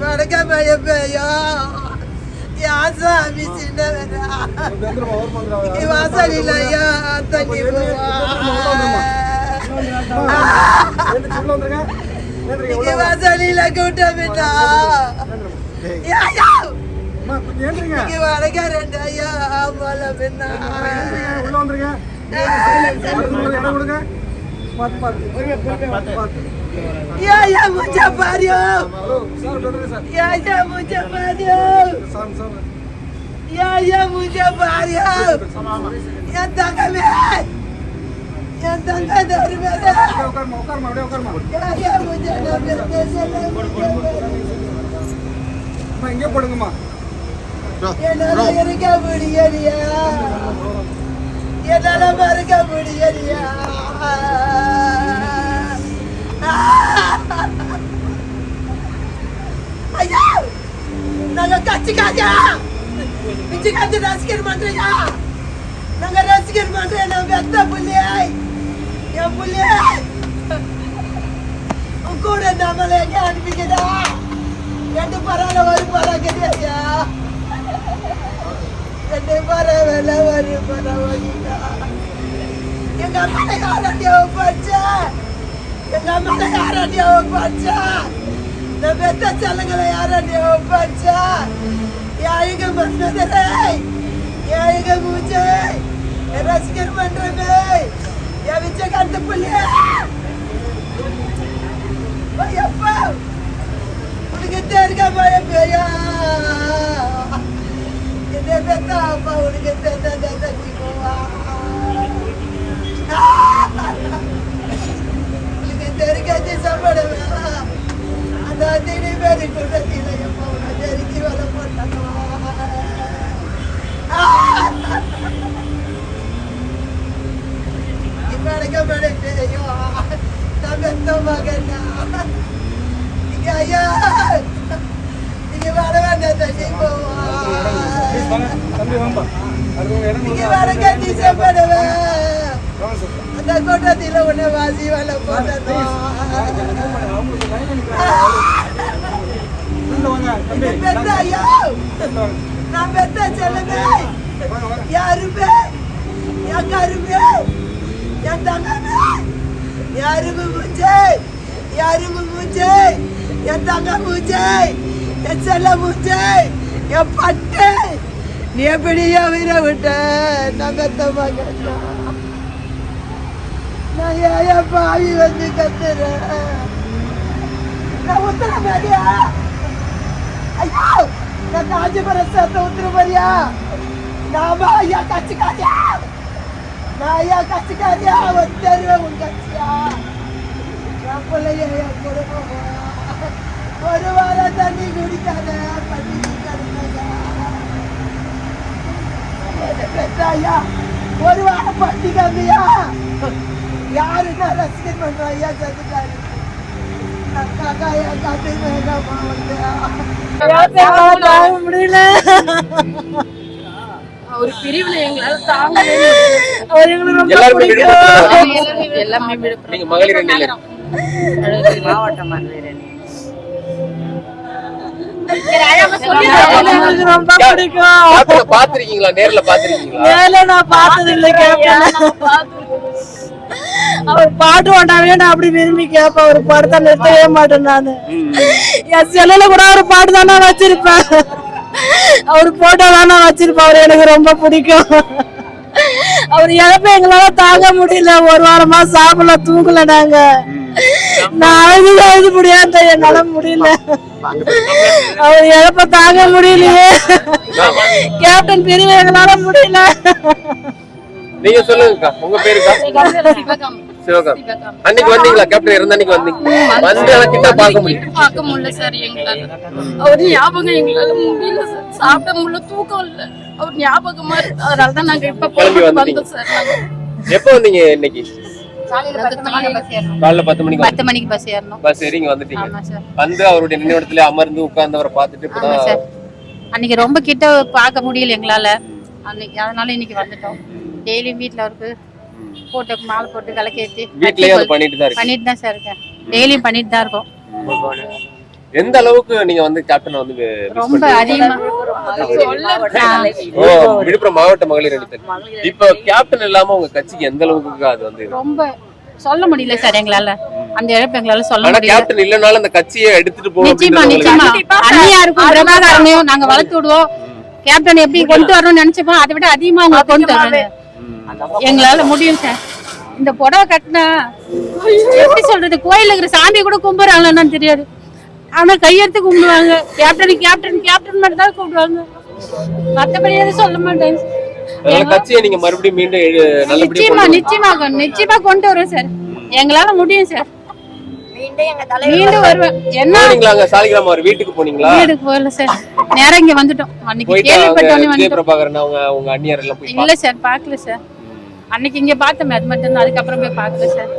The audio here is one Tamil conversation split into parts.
வணக்கம் ஐயப்பையோ யாசாமி சின்னவரா. வாசலில் ஐயா தண்ணி போவா. வாசலில் கூட்டமிட்டா வணக்கம் ரெண்டு ஐயா போல பின்னா या Ya ya Mujabar yo. Ya ya Mujabar yo. Ya ya Mujabar yo. Ya tangga me. Ya tangga dari mana? Ya ya Mujabar yo. இங்கே போடுங்கம்மா என்னால இருக்க முடியலையா என்னால மறுக்க முடியல நாங்க கட்சி ரசிகர் பண்றியா நாங்க ரசிகர் பண்றேன் நான் வெத்த புள்ளியை என் புள்ளியை கூட நம்மளை எங்க அனுப்பிக்கிறா ரெண்டு பரவாயில்ல ஒரு பரம் கிடையாதுயா ரெண்டு பரவாயில்ல ஒரு பரவாயில்ல எங்க அம்மா யாரடியா பச்சா எங்க பெத்த செல்லங்களை யாரடியா பச்சா யாருங்க மன்னதரே யாருங்க மூச்சே என் ரசிகர் மன்றமே என் விச்ச கண்டு புள்ளியே ஐயப்பா உனக்கு தெரிக்க பயப்பையா என்ன பெத்த அப்பா உனக்கு தெரிஞ்ச தட்டிக்குவா உனக்கு தெரிக்காச்சு சாப்பிடுவா அந்த அத்தினி பேரு கூட்டத்தில் எப்பா உனக்கு தெரிக்கி வர போட்டாங்க இப்ப எனக்கு மழைப்பையோ நான் பெத்த மகனா இங்க ஐயா இங்க வர வேண்டாம் தண்ணி போவா தம்பி வாங்கப்பா அது உங்க இடம் இங்க வர கட்டி சாப்பிடுவேன் அந்த கூட்டத்தில் உன்னை வாசி வாங்க தம்பி. பெத்த ஐயா நான் பெத்த யாருமே என் கருமே என் தங்கமே. யாருமே மூச்சே யாருமே மூச்சே என் தங்க மூச்சே என் செல்ல மூச்சே என் பட்டு. நீ எப்படி உயிரை விட்ட நான் பெத்த மகன் நான் ஏன் பாவி வந்து கத்துறேன். நான் உத்தர மாதிரியா ஐயோ! நான் காஞ்சிபுரம் சேர்த்த உத்தர மாதிரியா நாம ஐயா கட்சிக்காரியா? நான் ஐயா கட்சிக்காரியா? வந்துருவேன் உன் கட்சியா? நான் பிள்ளைய என் ஒரு வாரம் தண்ணி குடிக்காத பண்ணி பெற்றாயா? ஒரு வாரம் பட்டி கம்மியா? யாரு நான் ரசிகர் பண்ற ஐயா செத்துட்டாரு நான் காக்கா என் காட்டு வேகமா வந்து முடியல. ஒரு பிரிவுல எங்களால எல்லாமே மாவட்டம் ரொம்ப பிடிக்கும். பாத்திருக்கீங்களா நேர்ல பாத்திருக்கீங்களா மேல நான் பார்த்தது இல்லை அவர் பாட்டு ஓட்டாவே நான் அப்படி விரும்பி கேட்பேன். அவர் படத்தை நிறுத்தவே மாட்டேன் நானு. என் செல்லுல கூட அவர் பாட்டு தான் நான் வச்சிருப்பேன். அவர் போட்டோ தான் நான் வச்சிருப்பேன். அவர் எனக்கு ரொம்ப பிடிக்கும். அவர் இழப்ப எங்களால தாங்க முடியல. ஒரு வாரமா சாப்பிடல தூங்கல நாங்க. நான் அழுது அழுது முடியாது என்னால முடியல. அவர் இழப்ப தாங்க முடியலையே. கேப்டன் பிரிவு எங்களால முடியல. நீங்க சொல்லுங்கக்கா. உங்க பேருக்கா? சிவகாமி. அன்னைக்கு வந்தீங்களா? கேப்டன் இருந்த அன்னைக்கு வந்தீங்க. வந்து அதை கிட்ட பார்க்க முடியும். பார்க்க முடியல சார் எங்களால. அவர் ஞாபகம் எங்களால முடியல சார். சாப்பிட முடியல தூக்கம் இல்ல. அவர் ஞாபகமா இருக்கு. அதனால தான் நாங்க இப்ப கிளம்பி. வந்தோம் சார் எப்ப வந்தீங்க இன்னைக்கு? காலைல பத்து மணிக்கு. பத்து மணிக்கு பஸ் ஏறணும். பஸ் ஏறி இங்க வந்துட்டீங்க வந்து அவருடைய நினைவிடத்துல அமர்ந்து உட்கார்ந்தவரை பார்த்துட்டு இப்பதான் அன்னைக்கு ரொம்ப கிட்ட பார்க்க முடியல எங்களால. அன்னைக்கு அதனால இன்னைக்கு வந்துட்டோம். டெய்லி வீட்ல அவருக்கு போட்டு மாலை போட்டு விளக்கேத்தி வீட்லயே அதை பண்ணிட்டு தான் இருக்கு பண்ணிட்டு தான் சார் இருக்கேன். டெய்லியும் பண்ணிட்டு தான் இருக்கோம். எந்த அளவுக்கு நீங்க வந்து கேப்டனை வந்து ரொம்ப? அதிகமா ஓ விழுப்புரம் மாவட்ட மகளிர் அணித்தல் இப்ப கேப்டன் இல்லாம உங்க கட்சிக்கு எந்த அளவுக்கு அது வந்து? ரொம்ப சொல்ல முடியல சார் எங்களால. அந்த இழப்பு எங்களால சொல்ல முடியல. கேப்டன் இல்லனாலும் அந்த கட்சியை எடுத்துட்டு போகணும் நிச்சயமா நிச்சயமா. உங்களுக்கு- அண்ணியாருக்கும் பிரபாகரனையும் நாங்க வளர்த்து விடுவோம். கேப்டன் எப்படி கொண்டு வரணும்னு நினைச்சோமோ அதை விட அதிகமா அவங்க கொண்டு வரணும். எங்களால முடியும் சார் இந்த புடவை கட்டினா எப்படி சொல்றது? கோயில்ல இருக்கிற சாமி கூட கும்பிடுறாங்களான்னு தெரியாது. ஆனா கையெடுத்து கும்பிடுவாங்க. கேப்டன் கேப்டன் கேப்டன் மட்டும் தான் கூப்பிடுவாங்க மத்தபடி எதுவும் சொல்ல மாட்டாங்க நல்லபடியா நிச்சயமா கொண்டு நிச்சயமா நிச்சயமா கொண்டு வருவோம் சார் எங்களால முடியும் சார் மீண்டும் வருவேன். என்ன? வீட்டுக்கு போனீங்களா? வீடுக்கு போகல சார் நேரம் இங்க வந்துட்டோம். அன்னைக்கு கேள்விப்பட்டோன்னே வந்துட்டோம். இல்ல சார் பார்க்கல சார் அன்னைக்கு இங்க பார்த்தோம் அது மட்டும் தான் அதுக்கப்புறம் போய் பார்க்கல சார்.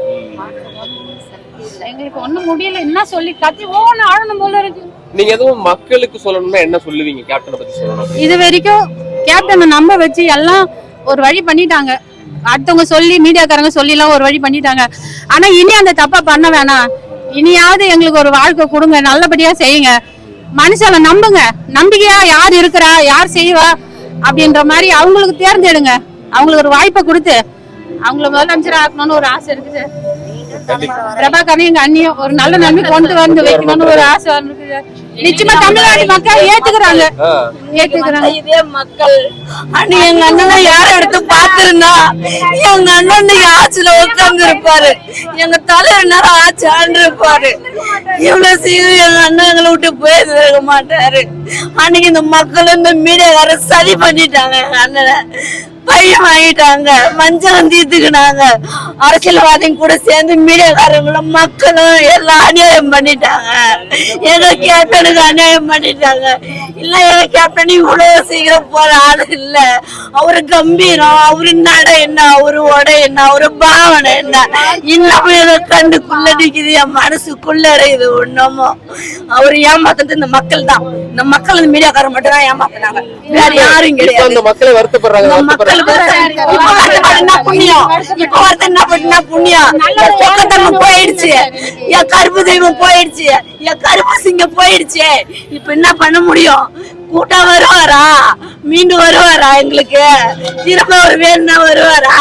எங்களுக்கு ஒண்ணும் முடியல. என்ன சொல்லி கத்தி ஓன ஆழணும் போல இருக்கு. நீங்க எதுவும் மக்களுக்கு சொல்லணும்னா என்ன சொல்லுவீங்க? கேப்டனை பத்தி சொல்லணும் இது வரைக்கும் கேப்டனை நம்ப வச்சு எல்லாம் ஒரு வழி பண்ணிட்டாங்க. அடுத்தவங்க சொல்லி மீடியாக்காரங்க சொல்லி எல்லாம் ஒரு வழி பண்ணிட்டாங்க. ஆனா இனி அந்த தப்பா பண்ண வேணாம். இனியாவது எங்களுக்கு ஒரு வாழ்க்கை கொடுங்க. நல்லபடியா செய்யுங்க. மனுஷால நம்புங்க. நம்பிக்கையா யார் இருக்கிறா யார் செய்வா அப்படின்ற மாதிரி அவங்களுக்கு தேர்ந்தெடுங்க. அவங்களுக்கு ஒரு வாய்ப்பை கொடுத்து அவங்கள முதலமைச்சர் ஆக்கணும்னு ஒரு ஆசை இருக்குது. பிரபாகரன் எங்க அண்ணியும் ஒரு நல்ல நன்மை கொண்டு வந்து வைக்கணும்னு ஒரு ஆசை இருக்குது நிச்சயமா தமிழ்நாட்டு மக்கள் ஏத்துக்கிறாங்க. ஏத்துக்கிறாங்க. இதே மக்கள். அண்ணி எங்க அண்ணன் யார எடுத்து பாத்துருந்தா எங்க அண்ணன் ஆட்சியில உட்கார்ந்து இருப்பாரு எங்க தலைவர் நேரம் ஆட்சி ஆண்டு இருப்பாரு இவ்வளவு சீக்கிரம் எங்க அண்ணன் எங்களை விட்டு போயிருக்க மாட்டாரு. அன்னைக்கு இந்த மக்கள் இந்த மீடியாக்கார சதி பண்ணிட்டாங்க எங்க அண்ணனை. பையன் வாங்கிட்டாங்க மஞ்சள் தீர்த்துக்கினாங்க. அரசியல்வாதிங்க கூட சேர்ந்து மீடியாக்காரங்களும் மக்களும் எல்லாம் அநியாயம் பண்ணிட்டாங்க. எங்க கேப்டனுக்கு அநியாயம் பண்ணிட்டாங்க. இல்ல எங்க கேப்டன் இவ்வளவு சீக்கிரம் போற ஆளு இல்ல. அவரு கம்பீரம் அவரு நட என்ன அவரு உடை என்ன அவரு பாவனை என்ன? இன்னமும் எங்க கண்டுக்குள்ள நிக்குது என் மனசுக்குள்ள இருக்குது ஒண்ணுமோ. அவர் ஏமாத்துறது இந்த மக்கள் தான். இந்த மக்கள் இந்த மீடியாக்காரர் மட்டும் தான் ஏமாத்துனாங்க. வேற யாரும் கிடையாது. மக்களே வருத்தப்படுறாங்க. புண்ணியம்? இப்ப என்ன பண்ணா புண்ணியம்? என் சொக்கத்தன்மை போயிடுச்சு. என் கருப்பு தெய்வம் போயிடுச்சு. என் கருப்பு சிங்கம் போயிடுச்சு. இப்ப என்ன பண்ண முடியும்? கூட்டம் வருவாரா மீண்டும் வருவாரா எங்களுக்கு? திரும்ப ஒரு வேணும்னா வருவாரா?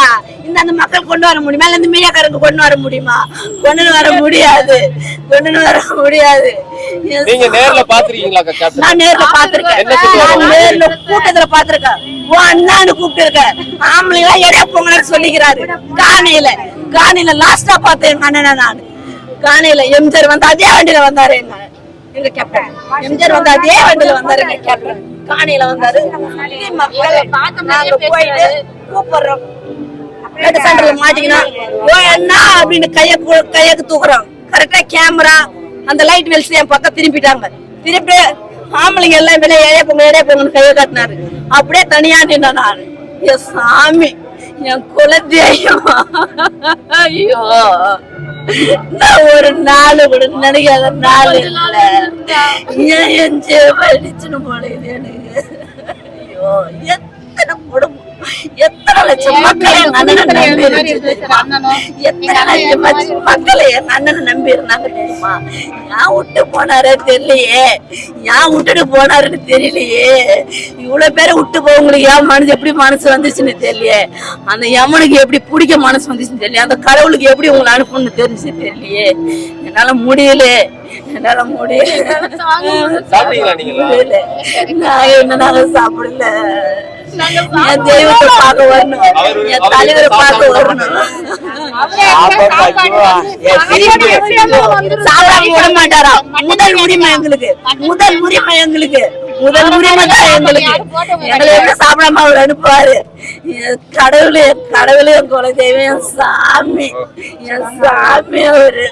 இந்த அந்த மக்கள் கொண்டு வர முடியுமா? இல்ல இந்த மீடியாக்காரங்க கொண்டு வர முடியுமா? கொண்டு வர முடியாது. கொண்டு வர முடியாது. நீங்க நேர்ல பாத்துருக்கீங்களா நான் நேர்ல பாத்திருக்கேன். என்ன? நான் நேர்ல கூட்டத்துல பாத்திருக்கேன். உன் அண்ணான்னு கூப்பிட்டு இருக்கேன் ஆம்பளைங்களா எடைய பொங்கலன்னு சொல்லிக்கிறாரு. காணியில காணியில லாஸ்டா பார்த்தேன் எங்க அண்ணனை நான். காணியில எம்ஜிஆர் வந்து அதே வண்டியில வந்தாரு எங்க எங்க கேப்டன் எம்ஜிஆர் வந்து அதே வண்டியில வந்தாரு எங்க கேப்டன் காணியில வந்தாரு. மக்கள் நாங்க போயிட்டு கூப்பிடுறோம். ரெண்டு சென்டர்ல மாட்டிக்கணும் ஓ என்ன? அப்படின்னு கைய கையக்கு தூக்குறோம் கரெக்டா கேமரா அந்த லைட் வெளிச்சு என் பக்கம் திருப்பிட்டாங்க திருப்பி ஆம்பளைங்க எல்லாம் வெளியே ஏழைய பொங்க ஏழைய பொங்கன்னு கையை காட்டினாரு. அப்படியே தனியா நின்னா நான். என் சாமி என் குலதெய்வம். ஐயோ. நான் ஒரு நாள் கூட நினைக்காத நாள் இல்ல. ஏன் என் ஜீவடிச்சுன்னு போல இது எனக்கு. ஐயோ எத்தனை குடும்பம் எத்தனை லட்சம் மக்களை அண்ணனை நம்பி எத்தனை லட்சம் மக்களை என் அண்ணனை நம்பி இருந்தாங்க தெரியுமா? ஏன் விட்டு போனாரே தெரியலையே. ஏன் விட்டுட்டு போனாருன்னு தெரியலையே. இவ்வளவு பேரை விட்டு போவங்களுக்கு ஏன் மனசு எப்படி மனசு வந்துச்சுன்னு தெரியலையே. அந்த யமனுக்கு எப்படி பிடிக்க மனசு வந்துச்சுன்னு தெரியல அந்த கடவுளுக்கு எப்படி உங்களை அனுப்பணும்னு தெரிஞ்சு தெரியலையே. என்னால முடியல. என்னால முடியல. முடியல. நான் என்ன நாங்க சாப்பிடல. என் தெய்வத்தை பார்க்க வரணும். என் தலைவரை பார்க்க சாப்பிட வரணும் சாப்பிடாம விட மாட்டாரா? முதல் உரிமை எங்களுக்கு. முதல் உரிமை எங்களுக்கு. முதல் உரிமை தான் எங்களுக்கு. எங்களை எப்படி சாப்பிடாம அவர் அனுப்புவாரு. என் கடவுளே கடவுளே என் குல தெய்வம் என் சாமி என் சாமி அவரு.